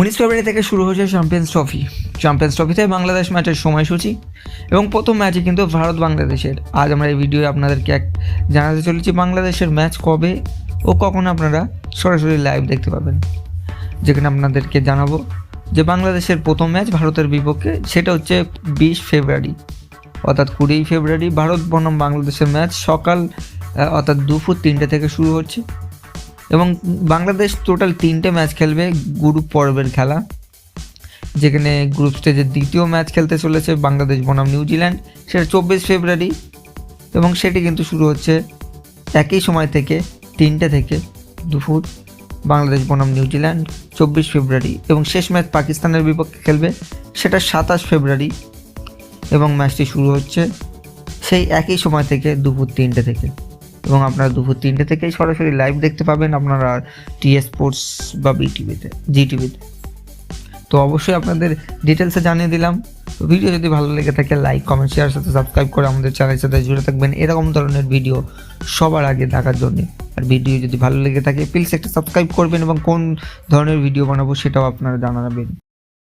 উনিশ ফেব্রুয়ারি থেকে শুরু হয়েছে চ্যাম্পিয়ন্স ট্রফি চ্যাম্পিয়ন্স ট্রফিতে বাংলাদেশ ম্যাচের সময়সূচি এবং প্রথম ম্যাচে কিন্তু ভারত বাংলাদেশের। আজ আমরা এই ভিডিওয়ে আপনাদেরকে এক জানাতে চলেছি বাংলাদেশের ম্যাচ কবে ও কখন আপনারা সরাসরি লাইভ দেখতে পাবেন। যেখানে আপনাদেরকে জানাব যে বাংলাদেশের প্রথম ম্যাচ ভারতের বিপক্ষে, সেটা হচ্ছে বিশ ফেব্রুয়ারি। অর্থাৎ কুড়ি ফেব্রুয়ারি ভারত বনাম বাংলাদেশের ম্যাচ সকাল অর্থাৎ দুপুর তিনটে থেকে শুরু হচ্ছে। এবং বাংলাদেশ টোটাল তিনটে ম্যাচ খেলবে গ্রুপ পর্বের খেলা। যেখানে গ্রুপ স্টেজের দ্বিতীয় ম্যাচ খেলতে চলেছে বাংলাদেশ বনাম নিউজিল্যান্ড সেটা চব্বিশ ফেব্রুয়ারি এবং সেটি কিন্তু শুরু হচ্ছে একই সময় থেকে তিনটে থেকে দুপুর বাংলাদেশ বনাম নিউজিল্যান্ড চব্বিশ ফেব্রুয়ারি এবং শেষ ম্যাচ পাকিস্তানের বিপক্ষে খেলবে, সেটা সাতাশ ফেব্রুয়ারি এবং ম্যাচটি শুরু হচ্ছে সেই একই সময় থেকে দুপুর তিনটে থেকে। এবং আপনারা দুপুর তিনটে থেকেই সরাসরি লাইভ দেখতে পাবেন আপনারা টিএ স্পোর্টস বা বিটিভিতে জি টিভিতে তো অবশ্যই আপনাদের ডিটেলসে জানিয়ে দিলাম। ভিডিও যদি ভালো লেগে থাকে লাইক কমেন্ট শেয়ার সাথে সাবস্ক্রাইব করে আমাদের চ্যানেলের সাথে জুড়ে থাকবেন। এরকম ধরনের ভিডিও সবার আগে দেখার জন্য। আর ভিডিও যদি ভালো লেগে থাকে প্লিজ একটা সাবস্ক্রাইব করবেন এবং কোন ধরনের ভিডিও বানাবো সেটাও আপনারা জানাবেন।